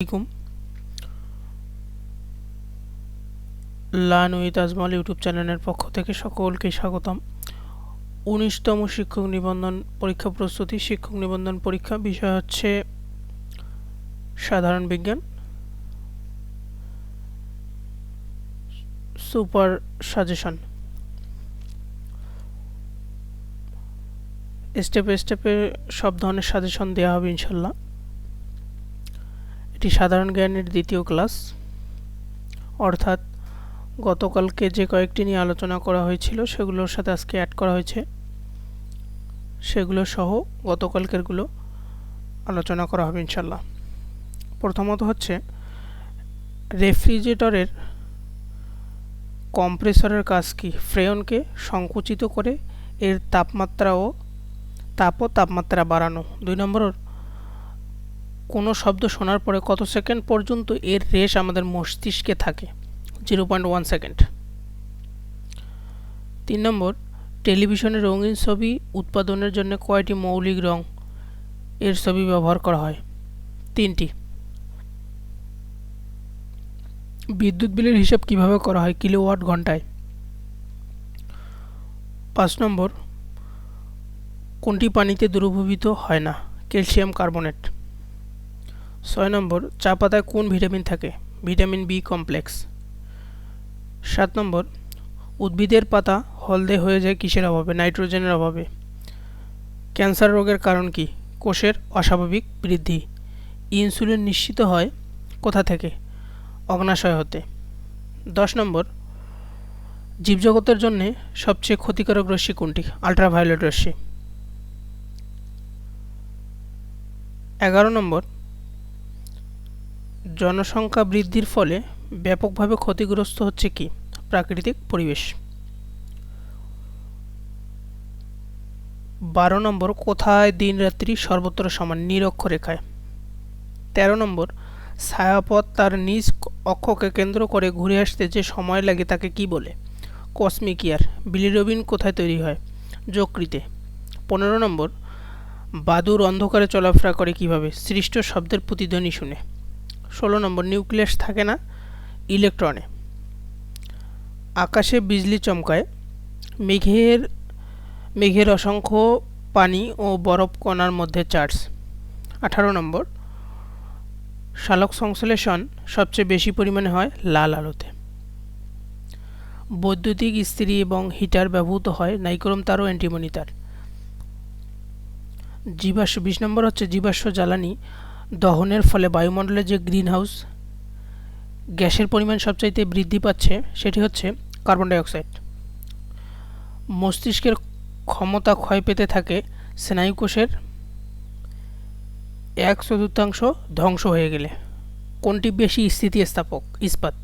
আলাইকুম। Learn with Ajmal YouTube চ্যানেলের পক্ষ থেকে সকলকে স্বাগতম। উনিশতম শিক্ষক নিবন্ধন পরীক্ষা প্রস্তুতি, শিক্ষক নিবন্ধন পরীক্ষা। বিষয় হচ্ছে সাধারণ বিজ্ঞান। Super suggestion. স্টেপে স্টেপে সব ধরনের সাজেশন দেওয়া হবে ইনশাল্লাহ। এটি সাধারণ জ্ঞানের দ্বিতীয় ক্লাস। অর্থাৎ গতকালকে যে কয়েকটি নিয়ে আলোচনা করা হয়েছিল, সেগুলোর সাথে আজকে অ্যাড করা হয়েছে। সেগুলো সহ গতকালকেরগুলো আলোচনা করা হবে ইনশাল্লাহ প্রথমত হচ্ছে রেফ্রিজারেটরের কম্প্রেসরের কাজ কি? ফ্রেয়নকে সংকুচিত করে এর তাপমাত্রা ও তাপ ও তাপমাত্রা বাড়ানো। দুই নম্বর কোনো শব্দ শোনার পরে কত সেকেন্ড পর্যন্ত এর রেশ আমাদের মস্তিষ্কে থাকে? জিরো পয়েন্ট ওয়ান সেকেন্ড তিন নম্বর টেলিভিশনে রঙিন ছবি উৎপাদনের জন্য কয়টি মৌলিক রং এর ছবি ব্যবহার করা হয়? তিনটি। বিদ্যুৎ বিলের হিসাব কীভাবে করা হয় কিলোওয়াট ঘন্টায়? পাঁচ নম্বর, কোনটি পানিতে দ্রবীভূত হয় না? Calcium carbonate. ছয় নম্বর, চা পাতায় কোন ভিটামিন থাকে? Vitamin B complex. সাত নম্বর, উদ্ভিদের পাতা হলদে হয়ে যায় কিসের অভাবে? নাইট্রোজেনের অভাবে। ক্যান্সার রোগের কারণ কি? কোষের অস্বাভাবিক বৃদ্ধি। ইনসুলিন নিশ্চিত হয় কোথা থেকে? অগ্নাশয় হতে। দশ নম্বর, জীবজগতের জন্য সবচেয়ে ক্ষতিকারক রশ্মি কোনটি? আলট্রাভায়োলেট রশ্মি। এগারো নম্বর জনসংখ্যা বৃদ্ধির ফলে ব্যাপকভাবে ক্ষতিগ্রস্ত হচ্ছে কি? প্রাকৃতিক পরিবেশ। বারো নম্বর, কোথায় দিন রাত্রি সর্বত্র সমান নিরক্ষরেখায়? তেরো নম্বর, ছায়াপথ তার নিজ অক্ষকে কেন্দ্র করে ঘুরে আসতে যে সময় লাগে তাকে কি বলে? কসমিক ইয়ার বিলিরবিন কোথায় তৈরি হয়? যকৃতে। পনেরো নম্বর, বাদুর অন্ধকারে চলাফেরা করে কীভাবে? সৃষ্ট শব্দের প্রতিধ্বনি শুনে। ষোলো নম্বর, নিউক্লিয়াস থাকে না, ইলেকট্রনে। আকাশে বিজলি চমকায়, মেঘের মেঘের অসংখ্য পানি ও বরফ কণার মধ্যে চার্জ। আঠারো নম্বর, শালক সংশ্লেষণ সবচেয়ে বেশি পরিমাণে হয় লাল আলোতে। বৈদ্যুতিক ইস্ত্রি এবং হিটার ব্যবহৃত হয় নাইক্রোম তার ও অ্যান্টিমনি তার। জীবাশ্ম, বিশ নম্বর হচ্ছে জীবাশ্ম জ্বালানি দহনের ফলে বায়ুমণ্ডলে যে গ্রিন হাউস গ্যাসের পরিমাণ সবচাইতে বৃদ্ধি পাচ্ছে, সেটি হচ্ছে কার্বন ডাইঅক্সাইড মস্তিষ্কের ক্ষমতা ক্ষয় পেতে থাকে স্নায়ুকোষের এক চতুর্থাংশ ধ্বংস হয়ে গেলে। কোনটি বেশি স্থিতিস্থাপক? ইস্পাত।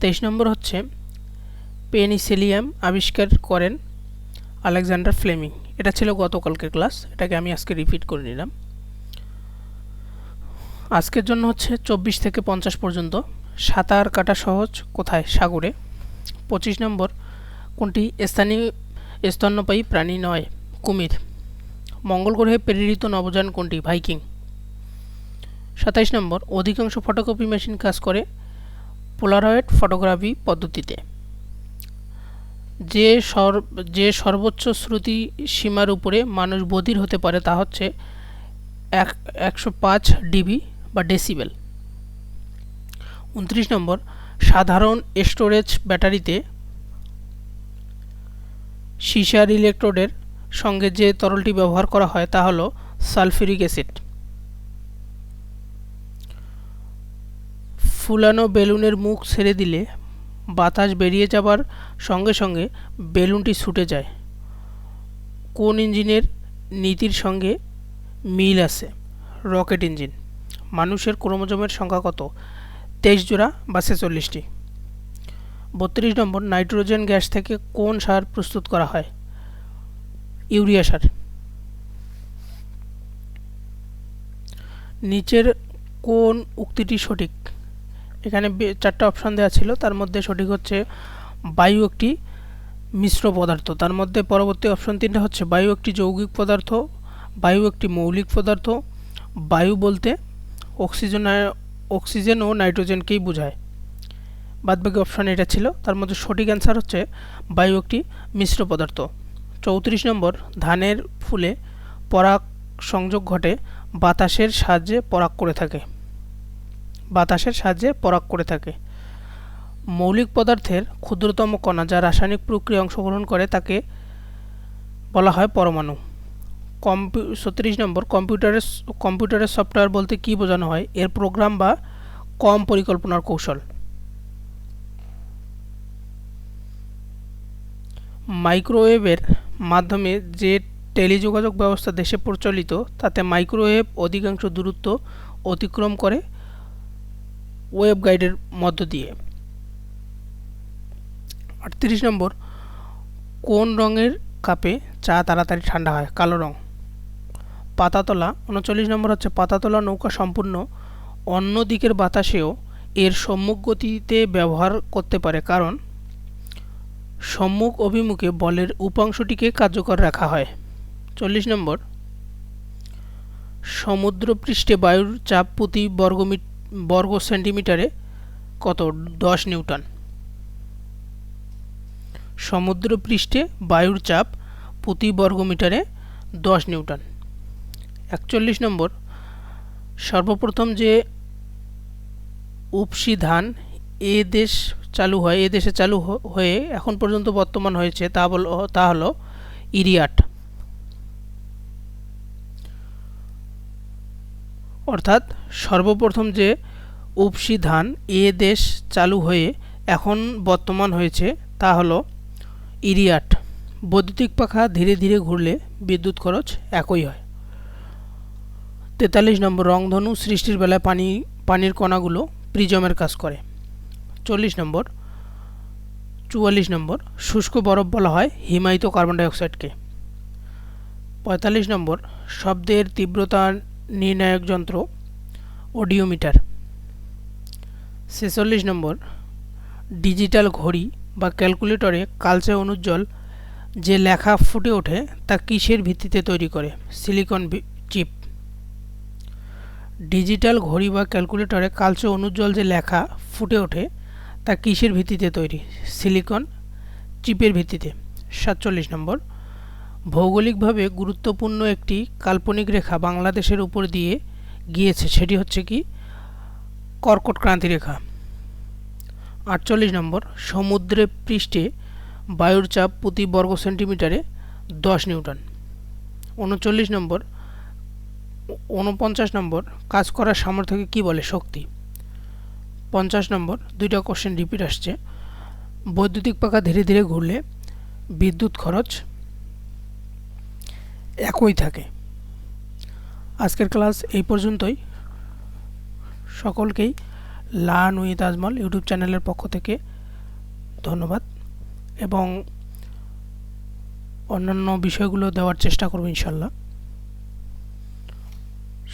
তেইশ নম্বর হচ্ছে পেনিসিলিয়াম আবিষ্কার করেন আলেকজান্ডার ফ্লেমিং। এটা ছিল গতকালকের ক্লাস, এটাকে আমি আজকে রিপিট করে নিলাম। আজকের জন্য হচ্ছে চব্বিশ থেকে পঞ্চাশ পর্যন্ত। সাঁতার কাটা সহজ, কোথায়? সাগরে। পঁচিশ নম্বর, কোনটি স্থানীয় স্তন্যপায়ী প্রাণী নয়? কুমির। মঙ্গল গ্রহে প্রেরিত নবযান কোনটি? ভাইকিং। সাতাইশ নম্বর, অধিকাংশ ফটোকপি মেশিন কাজ করে পোলারয়েড ফটোগ্রাফি পদ্ধতিতে। যে সর, যে সর্বোচ্চ শ্রুতি সীমার উপরে মানুষ বধির হতে পারে তা হচ্ছে এক, একশো পাঁচ ডিবি বা ডেসিবেল উনত্রিশ নম্বর, সাধারণ স্টোরেজ ব্যাটারিতে সিসার ইলেকট্রোডের সঙ্গে যে তরলটি ব্যবহার করা হয় তা হলো সালফিউরিক অ্যাসিড। ফুলানো বেলুনের মুখ ছেড়ে দিলে বাতাস বেরিয়ে যাবার সঙ্গে সঙ্গে বেলুনটি ছুটে যায়। কোন ইঞ্জিনের নীতির সঙ্গে মিল আছে? Rocket engine. মানুষের ক্রোমোজোমের সংখ্যা কত? তেইশ জোড়া বা ছেচল্লিশটি। বত্রিশ নম্বর, নাইট্রোজেন গ্যাস থেকে কোন সার প্রস্তুত করা হয়? ইউরিয়া সার। নিচের কোন উক্তিটি সঠিক? এখানে চারটা অপশান দেওয়া ছিল, তার মধ্যে সঠিক হচ্ছে বায়ু একটি মিশ্র পদার্থ। তার মধ্যে পরবর্তী অপশন তিনটা হচ্ছে বায়ু একটি যৌগিক পদার্থ, বায়ু একটি মৌলিক পদার্থ, বায়ু বলতে অক্সিজেন অক্সিজেন ও নাইট্রোজেনকেই বোঝায়। বাদবাকি অপশান এটা ছিল। তার মধ্যে সঠিক অ্যান্সার হচ্ছে বায়ু একটি মিশ্র পদার্থ। চৌত্রিশ নম্বর, ধানের ফুলে পরাগ সংযোগ ঘটে বাতাসের সাহায্যে পরাগ করে থাকে। বাতাসের সাহায্যে পরাগ করে থাকে। মৌলিক পদার্থের ক্ষুদ্রতম কণা যা রাসায়নিক প্রক্রিয়ায় অংশগ্রহণ করে তাকে বলা হয় পরমাণু। কম্পিউ ছত্রিশ নম্বর, কম্পিউটারের কম্পিউটারের সফটওয়্যার বলতে কী বোঝানো হয়? এর প্রোগ্রাম বা কম পরিকল্পনার কৌশল। মাইক্রোওয়েভের মাধ্যমে যে টেলিযোগাযোগ ব্যবস্থা দেশে প্রচলিত, তাতে মাইক্রোওয়েভ অধিকাংশ দূরত্ব অতিক্রম করে ওয়েব গাইডের মধ্য দিয়ে। আটত্রিশ নম্বর, কোন রঙের কাপে চা তাড়াতাড়ি ঠান্ডা হয়? কালো রং। পাতাতলা, উনচল্লিশ নম্বর হচ্ছে পাতাতলা নৌকা সম্পূর্ণ অন্য দিকের বাতাসেও এর সম্মুখ গতিতে ব্যবহার করতে পারে, কারণ সম্মুখ অভিমুখে বলের উপাংশটিকে কার্যকর রাখা হয়। চল্লিশ নম্বর, সমুদ্রপৃষ্ঠে বায়ুর চাপ প্রতি বর্গমি বর্গ সেন্টিমিটারে কত? দশ নিউটন। সমুদ্রপৃষ্ঠে বায়ুর চাপ প্রতি বর্গমিটারে দশ নিউটন। একচল্লিশ নম্বর, সর্বপ্রথম যে উপসি ধান এ দেশ চালু হয়, এ দেশে চালু হয়ে এখন পর্যন্ত বর্তমান হয়েছে, তা বল, তা হলো ইরিয়াট। অর্থাৎ সর্বপ্রথম যে উপসি ধান এ দেশ চালু হয়ে এখন বর্তমান হয়েছে, তা হলো ইরিয়াট। বৈদ্যুতিক পাখা ধীরে ধীরে ঘুরলে বিদ্যুৎ খরচ একই হয়। তেতাল্লিশ নম্বর রংধনু সৃষ্টির বেলায় পানি, পানির কণাগুলো প্রিজমের কাজ করে। চল্লিশ নম্বর, চুয়াল্লিশ নম্বর, শুষ্ক বরফ বলা হয় হিমায়িত কার্বন ডাইঅক্সাইডকে। পঁয়তাল্লিশ নম্বর, শব্দের তীব্রতা নির্ণায়ক যন্ত্র, অডিওমিটার। ছেচল্লিশ নম্বর, ডিজিটাল ঘড়ি বা ক্যালকুলেটরে কালচে অনুজ্জ্বল যে লেখা ফুটে ওঠে তা কিসের ভিত্তিতে তৈরি করে? Silicon chip. ডিজিটাল ঘড়ি বা ক্যালকুলেটরে কালচে অনুজ্জ্বল যে লেখা ফুটে ওঠে, তা কিসের ভিত্তিতে তৈরি? সিলিকন চিপের ভিত্তিতে। সাতচল্লিশ নম্বর। ভৌগোলিকভাবে গুরুত্বপূর্ণ একটি কাল্পনিক রেখা বাংলাদেশের উপর দিয়ে গিয়েছে, সেটি হচ্ছে কি? কর্কট ক্রান্তি রেখা। আটচল্লিশ নম্বর। সমুদ্রে পৃষ্ঠে বায়ুর চাপ প্রতি বর্গ সেন্টিমিটারে দশ নিউটন। উনচল্লিশ নম্বর। উনপঞ্চাশ নম্বর, কাজ করার সামর্থ্যকে কি বলে শক্তি? পঞ্চাশ নম্বর, দুইটা কোশ্চেন রিপিট আসছে। বৈদ্যুতিক পাখা ধীরে ধীরে ঘুরলে বিদ্যুৎ খরচ একই থাকে। আজকের ক্লাস এই পর্যন্তই। সকলকেই লার্ন উইথ আজমল ইউটিউব চ্যানেলের পক্ষ থেকে ধন্যবাদ এবং অন্যান্য বিষয়গুলো দেওয়ার চেষ্টা করব ইনশাল্লাহ।